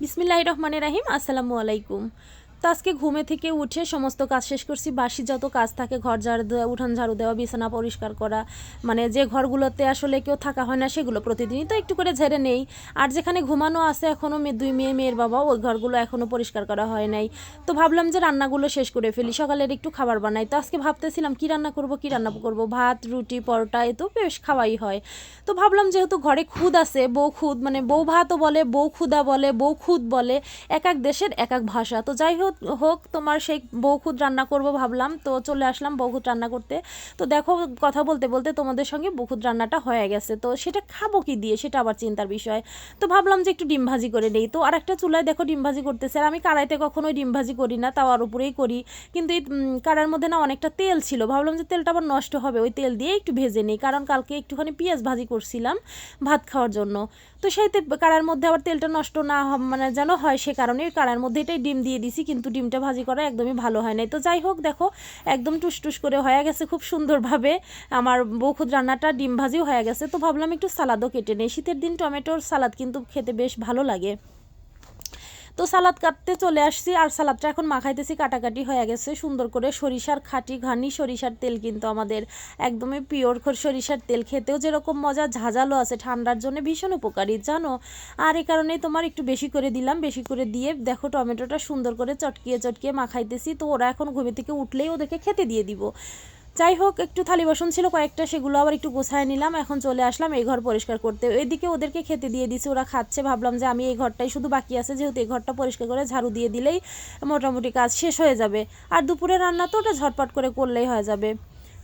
বিসমিল্লাহ রহমানের রাহিম আসসালামু আলাইকুম। আজকে ঘুমে থেকে উঠে সমস্ত কাজ শেষ করছি। বাসি যত কাজ থাকে, ঘর ঝাড়ু দেওয়া, উঠান ঝাড়ু দেওয়া, বিছানা পরিষ্কার করা। মানে যে ঘরগুলোতে আসলে কেউ থাকা হয় না, সেগুলো প্রতিদিনই তো একটু করে ঝেড়ে নেই। আর যেখানে ঘুমানো আছে এখনও দুই মেয়ে, মেয়ের বাবা ওই ঘরগুলো এখনও পরিষ্কার করা হয় নাই। তো ভাবলাম যে রান্নাগুলো শেষ করে ফেলি, সকালের একটু খাবার বানাই। তো আজকে ভাবতেছিলাম, কি রান্না করব, কি রান্না করব? ভাত, রুটি, পরোটা, এ তো বেশ খাওয়াই হয়। তো ভাবলাম যেহেতু ঘরে খুদ আছে, বউ খুদ মানে বউ ভাতও বলে, বউ খুদা বলে, বউ খুদ বলে এক এক দেশের এক এক ভাষা। তো যাই হোক হোক, তোমার সেই বউ খুদ রান্না করব ভাবলাম, তো চলে আসলাম বউ খুদ রান্না করতে। তো দেখো, কথা বলতে বলতে তোমাদের সঙ্গে বউ খুদ রান্নাটা হয়ে গেছে। তো সেটা খাব কি দিয়ে, সেটা আবার চিন্তার বিষয়। তো ভাবলাম যে একটু ডিম ভাজি করে নেই। তো আর একটা চুলায় দেখো ডিম ভাজি করতেছে, আর আমি কারাইতে কখনোই ডিম ভাজি করি না তাওয়ার উপরেই করি। কিন্তু এই কারার মধ্যে না অনেকটা তেল ছিল, ভাবলাম যে তেলটা আবার নষ্ট হবে, ওই তেল দিয়ে একটু ভেজে নিই। কারণ কালকে একটুখানি পেঁয়াজ ভাজি করছিলাম ভাত খাওয়ার জন্য। তো সেই কাড়ার মধ্যে আবার তেলটা নষ্ট না মানে যেন হয় সে কারণে কাড়ার মধ্যে এটাই ডিম দিয়ে দিছি, কিন্তু ডিমটা ভাজি করা একদমই ভালো হয় নাই। তো যাই হোক, দেখো, একদম টুসটুস করে হয়ে গেছে খুব সুন্দরভাবে। আমার বৌখুদ রান্নাটা ডিম ভাজিও হয়ে গেছে। তো ভাবলাম একটু সালাদও কেটে নেই। শীতের দিন টমেটোর সালাদ কিন্তু খেতে বেশ ভালো লাগে। তো সালাদ কাটতে চলে আসছি আর সালাদটা এখন মাখাইতেছি, কাটাকাটি হয়ে গেছে। সুন্দর করে সরিষার খাঁটি ঘানি, সরিষার তেল কিন্তু আমাদের একদমই পিওর সরিষার তেল। খেতেও যেরকম মজা, ঝাঁঝালো আছে, ঠান্ডার জন্য ভীষণ উপকারী, জানো? আর এই কারণে তোমার একটু বেশি করে দিলাম, বেশি করে দিয়ে দেখো টমেটোটা সুন্দর করে চটকিয়ে চটকিয়ে মাখাইতেছি। তো ওরা এখন ঘুমে থেকে উঠলেই ওদেরকে খেতে দিয়ে দিব। যাই হোক, একটু থালি বাসন ছিল, কয়েকটা সেগুলো আবার একটু গোছায় নিলাম, এখন চলে আসলাম এই ঘর পরিষ্কার করতে। এদিকে ওদেরকে খেতে দিয়ে দিছি, ওরা খাচ্ছে, ভাবলাম যে আমি এই ঘরটাই শুধু বাকি আছে, যেহেতু এই ঘরটা পরিষ্কার করে ঝাড়ু দিয়ে দিলেই মোটামুটি কাজ শেষ হয়ে যাবে। আর দুপুরে রান্না তো ওটা ঝটপট করে করলেই হয়ে যাবে।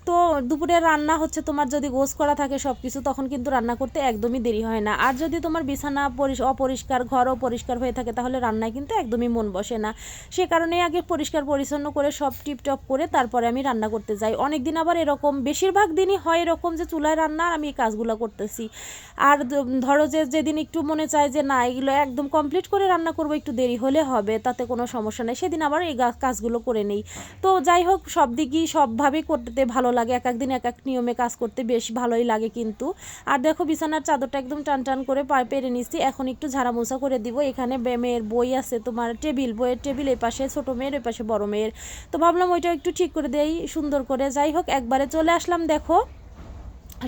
তো দুপুরে রান্না হচ্ছে, তোমার যদি গোস করা থাকে সব কিছু তখন কিন্তু রান্না করতে একদমই দেরি হয় না। আর যদি তোমার বিছানা পরিষ- অপরিষ্কার ঘর অপরিষ্কার হয়ে থাকে, তাহলে রান্নায় কিন্তু একদমই মন বসে না। সে কারণেই আগে পরিষ্কার, পরিচ্ছন্ন করে সব টিপটপ করে তারপরে আমি রান্না করতে যাই। অনেক দিন আবার এরকম, বেশিরভাগ দিনই হয় এরকম যে চুলায় রান্না, আমি এই কাজগুলো করতেছি। আর ধরো যে, যেদিন একটু মনে চায় যে, না, এগুলো একদম কমপ্লিট করে রান্না করব, একটু দেরি হলে হবে, তাতে কোনো সমস্যা নেই, সেদিন আবার এই কাজগুলো করে নেই। তো যাই হোক, সব দিকই সবভাবেই করতে ভালো লাগে, এক একদিন এক এক নিয়মে কাজ করতে বেশ ভালোই লাগে কিন্তু। আর দেখো, বিছানার চাদরটা একদম টান টান করে পেরে নিচ্ছি এখন একটু ঝাড়া মোছা করে দিব। এখানে মেয়ের বই আছে তোমার, টেবিল। বইয়ের টেবিল এই পাশে, ছোটো মেয়ের ওই পাশে, বড় মেয়ের। তো ভাবলাম ওইটা একটু ঠিক করে দেই, সুন্দর করে। যাই হোক, একবারে চলে আসলাম, দেখো।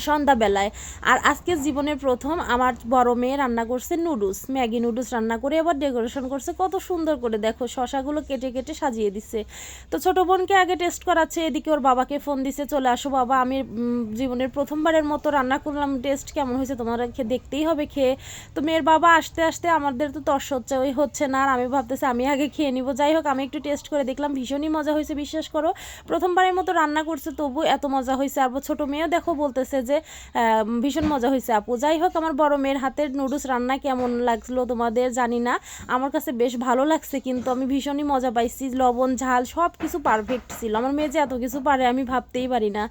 সন্ধ্যাবেলায়। আর আজকে জীবনের প্রথম আমার বড় মেয়ে রান্না করছে নুডলস। ম্যাগি নুডলস রান্না করে আবার ডেকোরেশন করছে, কত সুন্দর করে দেখো, শশাগুলো কেটে কেটে সাজিয়ে দিচ্ছে। তো ছোট বোনকে আগে টেস্ট করাচ্ছে, এদিকে ওর বাবাকে ফোন দিছে চলে আসো বাবা, আমি জীবনের প্রথমবারের মতো রান্না করলাম টেস্ট কেমন হয়েছে তোমরা দেখতেই হবে খেয়ে। তো মেয়ের বাবা আসতে আসতে আমাদের তো তর্স হচ্ছে, ওই হচ্ছে না আর আমি ভাবতেছি আমি আগে খেয়ে নিব। যাই হোক, আমি একটু টেস্ট করে দেখলাম, ভীষণই মজা হয়েছে, বিশ্বাস করো। প্রথমবারের মতো রান্না করছে তবু এত মজা হয়েছে। আর ছোট মেয়েও দেখো বলতেছে যে ভীষণ মজা হয়েছে, আপু। যাই হোক, আমার বড় মেয়ের হাতের নুডলস রান্না কেমন লাগল তোমাদের জানি না। আমার কাছে বেশ ভালো লাগছে, কিন্তু আমি ভীষণই মজা পাইছি। লবণ, ঝাল সব কিছু পারফেক্ট ছিল। আমার মেয়ে যে এত কিছু পারে, আমি ভাবতেই পারি না।